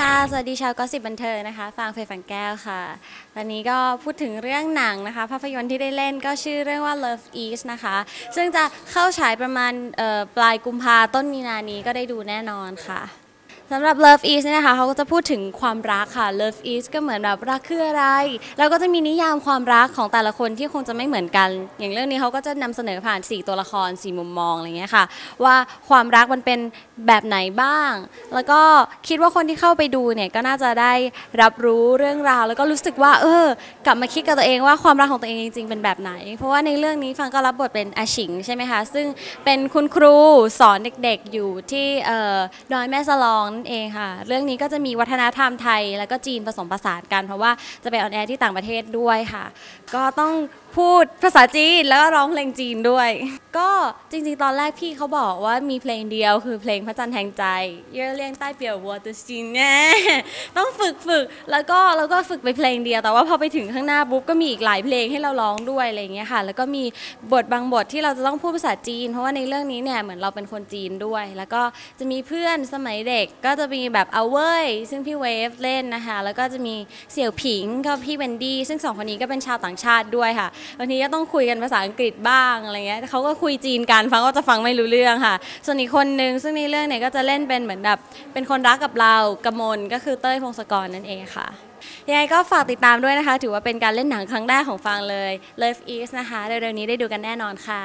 ค่ะ สวัสดีชาวก็สิบบันเทิงนะคะ ฟางเฟยฝังแก้วค่ะ ตอนนี้ก็พูดถึงเรื่องหนังนะคะ ภาพยนตร์ที่ได้เล่นก็ชื่อเรื่องว่า Love East นะคะ ซึ่งจะเข้าฉายประมาณปลายกุมภาต้นมีนานี้ก็ได้ดูแน่นอนค่ะ สำหรับ Love East เนี่ยนะคะเขาก็จะพูดถึงความรักค่ะ Love East ก็เหมือนแบบรักคืออะไร แล้วก็จะมีนิยามความรักของแต่ละคนที่คงจะไม่เหมือนกัน อย่างเรื่องนี้เขาก็จะนำเสนอผ่าน 4 ตัวละคร 4 มุมมองอะไรเงี้ยค่ะ ว่าความรักมันเป็นแบบไหนบ้าง แล้วก็คิดว่าคนที่เข้าไปดูเนี่ยก็น่าจะได้รับรู้เรื่องราว แล้วก็รู้สึกว่า เออ กลับมาคิดกับตัวเองว่าความรักของตัวเองจริง ๆ เป็นแบบไหน เพราะว่าในเรื่องนี้ฟังก็รับบทเป็นอาชิงใช่ไหมคะซึ่งเป็นคุณครูสอนเด็กๆอยู่ที่เอ่อดอยแม่สลองนั่นเองค่ะ เรื่องนี้ก็จะมีวัฒนธรรมไทย แล้วก็จีนผสมผสานกัน เพราะว่าจะไปออนแอร์ที่ต่างประเทศด้วยค่ะ ก็ต้องพูดภาษาจีนแล้วก็ร้องเพลงจีนด้วย ก็จริงๆ ตอนแรกพี่เขาบอกว่ามีเพลงเดียวคือเพลงพระจันทร์แทงใจ เย่อเลี่ยงใต้เปียววัวตัวจีนแน่ต้องฝึกฝึกแล้วก็แล้วก็ฝึกไปเพลงเดียว แต่ว่าพอไปถึงข้างหน้าปุ๊บก็มีอีกหลายเพลงให้เราร้องด้วยอะไรอย่างเงี้ยค่ะ แล้วก็มีบทบางบทที่เราจะต้องพูดภาษาจีน เพราะว่าในเรื่องนี้เนี่ยเหมือนเราเป็นคนจีนด้วย แล้วก็จะมีเพื่อนสมัยเด็กก็็จะมีแบบเอาเว้ย ซึ่งพี่เวฟเล่นนะคะ แล้วก็จะมีเสี่ยวผิงก็พี่เวนดี้ซึ่งสองคนนี้ก็เป็นชาวต่างชาติด้วยค่ะบางทีก็ต้องคุยกันภาษาอังกฤษบ้างอะไรเงี้ยเขาก็คุยจีนกันฟังก็จะฟังไม่รู้เรื่องค่ะ ส่วนอีกคนนึงซึ่งในเรื่องเนี่ยก็จะเล่นเป็นเหมือนแบบเป็นคนรักกับเรากมลก็คือเต้ยพงศกรนั่นเองค่ะยังไงก็ฝากติดตามด้วยนะคะ ถือว่าเป็นการเล่นหนังครั้งแรกของฟังเลย Love East นะคะเร็วๆนี้ได้ดูกันแน่นอนค่ะ